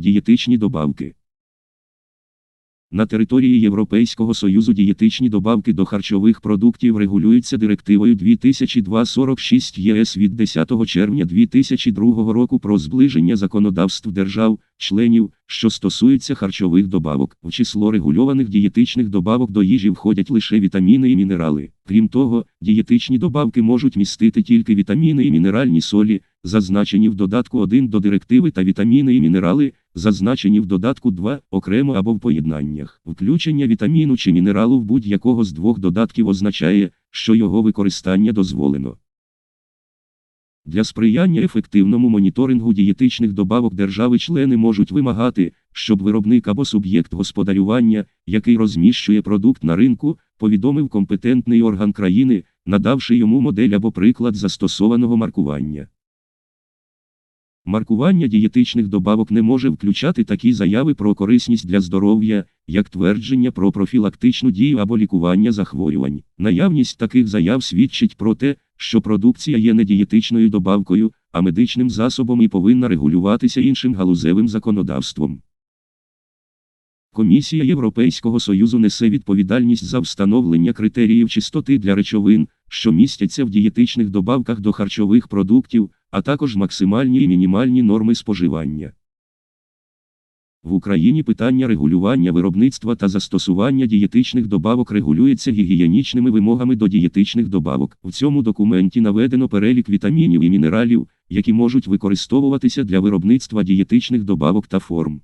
Дієтичні добавки. На території Європейського Союзу дієтичні добавки до харчових продуктів регулюються директивою 2002-46 ЄС від 10 червня 2002 року про зближення законодавств держав, членів, що стосуються харчових добавок. В число регульованих дієтичних добавок до їжі входять лише вітаміни і мінерали. Крім того, дієтичні добавки можуть містити тільки вітаміни і мінеральні солі, зазначені в додатку 1 до директиви та вітаміни і мінерали, зазначені в додатку 2 окремо або в поєднаннях. Включення вітаміну чи мінералу в будь-якого з двох додатків означає, що його використання дозволено. Для сприяння ефективному моніторингу дієтичних добавок держави-члени можуть вимагати, щоб виробник або суб'єкт господарювання, який розміщує продукт на ринку, повідомив компетентний орган країни, надавши йому модель або приклад застосованого маркування. Маркування дієтичних добавок не може включати такі заяви про корисність для здоров'я, як твердження про профілактичну дію або лікування захворювань. Наявність таких заяв свідчить про те, що продукція є не дієтичною добавкою, а медичним засобом і повинна регулюватися іншим галузевим законодавством. Комісія Європейського Союзу несе відповідальність за встановлення критеріїв чистоти для речовин, що містяться в дієтичних добавках до харчових продуктів, а також максимальні і мінімальні норми споживання. В Україні питання регулювання виробництва та застосування дієтичних добавок регулюється гігієнічними вимогами до дієтичних добавок. В цьому документі наведено перелік вітамінів і мінералів, які можуть використовуватися для виробництва дієтичних добавок та форм.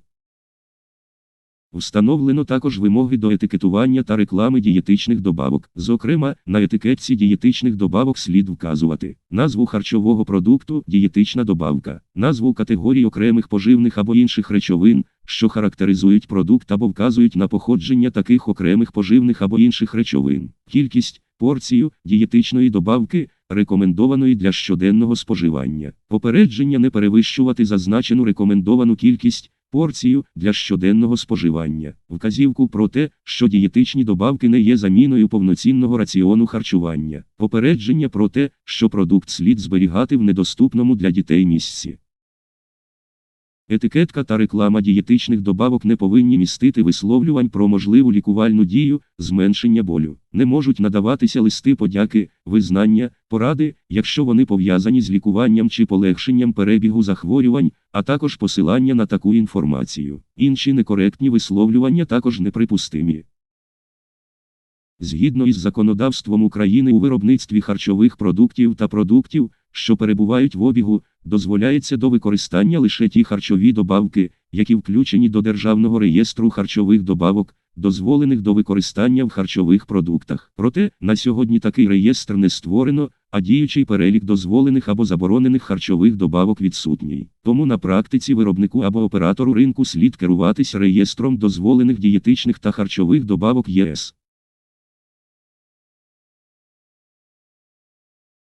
Встановлено також вимоги до етикетування та реклами дієтичних добавок. Зокрема, на етикетці дієтичних добавок слід вказувати назву харчового продукту дієтична добавка, назву категорій окремих поживних або інших речовин, що характеризують продукт або вказують на походження таких окремих поживних або інших речовин, кількість, порцію дієтичної добавки, рекомендованої для щоденного споживання, попередження не перевищувати зазначену рекомендовану кількість порцію для щоденного споживання, вказівку про те, що дієтичні добавки не є заміною повноцінного раціону харчування, попередження про те, що продукт слід зберігати в недоступному для дітей місці. Етикетка та реклама дієтичних добавок не повинні містити висловлювань про можливу лікувальну дію, зменшення болю. Не можуть надаватися листи подяки, визнання, поради, якщо вони пов'язані з лікуванням чи полегшенням перебігу захворювань, а також посилання на таку інформацію. Інші некоректні висловлювання також неприпустимі. Згідно із законодавством України у виробництві харчових продуктів та продуктів, що перебувають в обігу, дозволяється до використання лише ті харчові добавки, які включені до Державного реєстру харчових добавок, дозволених до використання в харчових продуктах. Проте, на сьогодні такий реєстр не створено, а діючий перелік дозволених або заборонених харчових добавок відсутній. Тому на практиці виробнику або оператору ринку слід керуватись реєстром дозволених дієтичних та харчових добавок ЄС.